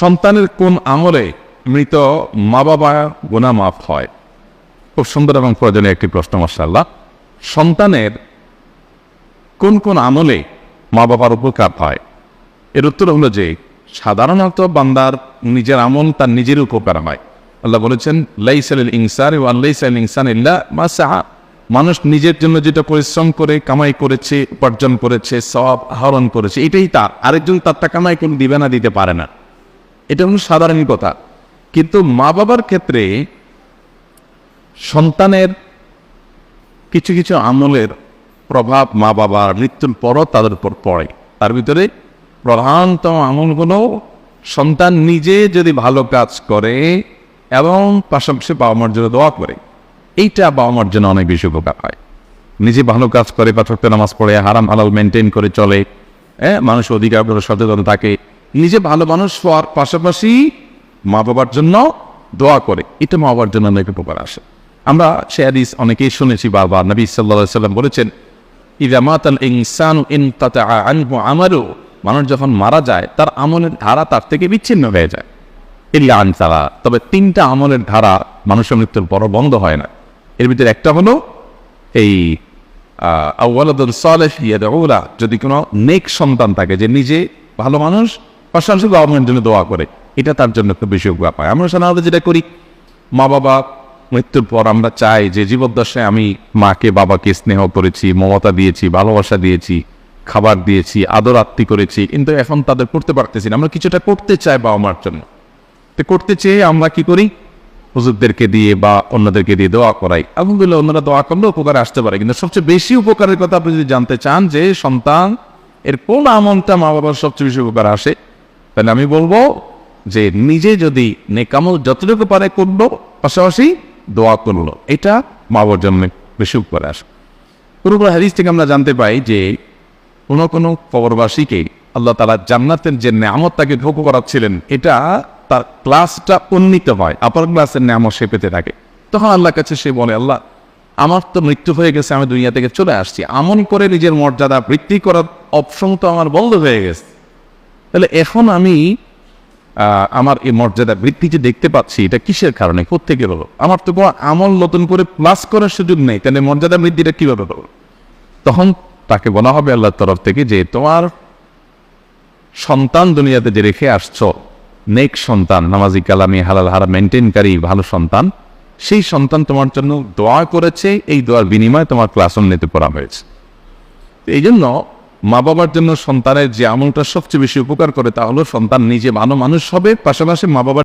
সন্তানের কোন আমলে মৃত মা বাবা গোনা মাফ হয়? খুব সুন্দর এবং প্রয়োজনীয় একটি প্রশ্ন মাসাল্লাহ সন্তানের কোন কোন আমলে মা বাবার উপকার হয়? এর উত্তর হলো যে, সাধারণত বান্দার নিজের আমল তার নিজের উপকার হয়। আল্লাহ বলেছেন লাইসাল ইনসান ও আল্লাইসাল ইনসান ইল্লা মা সাহা। মানুষ নিজের জন্য যেটা পরিশ্রম করে, কামাই করেছে, উপার্জন করেছে সব আহরণ করেছে, এটাই তার। আরেকজন তারটা কামাই করে দিবে না, দিতে পারে না। এটা হলো সাধারণ কথা। কিন্তু মা বাবার ক্ষেত্রে সন্তানের কিছু কিছু আমলের প্রভাব মা বাবার মৃত্যুর পরও তাদের উপর পড়ে। তার ভিতরে প্রধানতম আমলগুলো সন্তান নিজে যদি ভালো কাজ করে এবং পাশাপাশি বাবা মার জন্য দোয়া করে। এইটা বাবা মার জন্য অনেক বেশি উপকার হয়। নিজে ভালো কাজ করে পাঠকতে নামাজ পড়ে, হারাম, হালাল মেনটেন করে চলে হ্যাঁ? মানুষ অধিকার করে সচেতন থাকে। নিজে ভালো মানুষ হওয়ার পাশাপাশি মা বাবার জন্য দোয়া করে। এটা মা বাবার জন্য অনেক উপকার আসে। আমরা সে হাদিস অনেকেই শুনেছি বারবার নবী সাল্লাহ সাল্লাম বলেছেন ইনসানু ইন আনহু আমারু মানুষ যখন মারা যায়, তার আমলের ধারা তার থেকে বিচ্ছিন্ন হয়ে যায়। ইল্লা আনসারা তবে তিনটা আমলের ধারা মানুষের মৃত্যুর পর বন্ধ হয় না। এর ভিতরে একটা হলো এই আউ্লাদুল সালেহ ইয়াদউলা। যদি কোনো নেক সন্তান থাকে, যে নিজে ভালো মানুষ পাশাপাশি গভর্নমেন্ট জন্য দোয়া করে। এটা তার জন্য খুব বেশি পায় আমরা সাধারণত যেটা করি, মা বাবা মৃত্যুর পর আমরা চাই যে জীবদ্দশায় আমি মাকে, বাবাকে স্নেহ করেছি, মমতা দিয়েছি, ভালোবাসা দিয়েছি, খাবার দিয়েছি, আদর আত্মি করেছি, কিন্তু এখন তাদের করতে পারতেছি না। আমরা কিছুটা করতে চাই বাবা মার জন্য। তো করতে চেয়ে আমরা কি করি? হুজুরদেরকে দিয়ে বা অন্যদেরকে দিয়ে দোয়া করাই। আলহামদুলিল্লাহ অন্যরা দোয়া করলে উপকারে আসতে পারে। কিন্তু সবচেয়ে বেশি উপকারের কথা আপনি যদি জানতে চান যে সন্তান, এর কোন আমলটা মা বাবার সবচেয়ে বেশি উপকার আসে তাহলে আমি বলব যে নিজে যদি নেকামল যতটুকু পারে করল, পাশাপাশি দোয়া করল। এটা মা বাবার বেশি উপকারে আসে। পুরোপুরি হাদিস থেকে আমরা জানতে পাই যে কোনো কোনো কবরবাসীকে আল্লাহ তালা জান্নাতের যে নামত তাকে ভোগ করাচ্ছিলেন, এটা তার ক্লাসটা উন্নীত হয়। আপার ক্লাসের নামও সে পেতে থাকে। তখন আল্লাহর কাছে সে বলে, আল্লাহ, আমার তো মৃত্যু হয়ে গেছে, আমি দুনিয়া থেকে চলে আসছি। আমন করে নিজের মর্যাদা বৃদ্ধি করার অপশন তো আমার বন্ধ হয়ে গেছে। তাহলে এখন আমি আমার এই মর্যাদা বৃদ্ধি যে দেখতে পাচ্ছি, এটা কিসের কারণে? কোথেকে হলো আমার তো কোনো আমল নতুন করে প্লাস করার সুযোগ নেই, তাহলে মর্যাদা বৃদ্ধিটা কীভাবে হলো তখন তাকে বলা হবে আল্লাহর তরফ থেকে যে, তোমার সন্তান দুনিয়াতে যে রেখে আসছো, নেক সন্তান, নামাজি কালামি হালাল হারা মেনটেনকারী ভালো সন্তান, সেই সন্তান তোমার জন্য দোয়া করেছে, এই দোয়ার বিনিময়ে তোমার ক্লাস উন্নতি করা হয়েছে। এই জন্য মা বাবার জন্য সন্তানের যে আমলটা সবচেয়ে বেশি উপকার করে তা হলো সন্তান নিজে ভালো মানুষ হবে, পাশাপাশি মা বাবার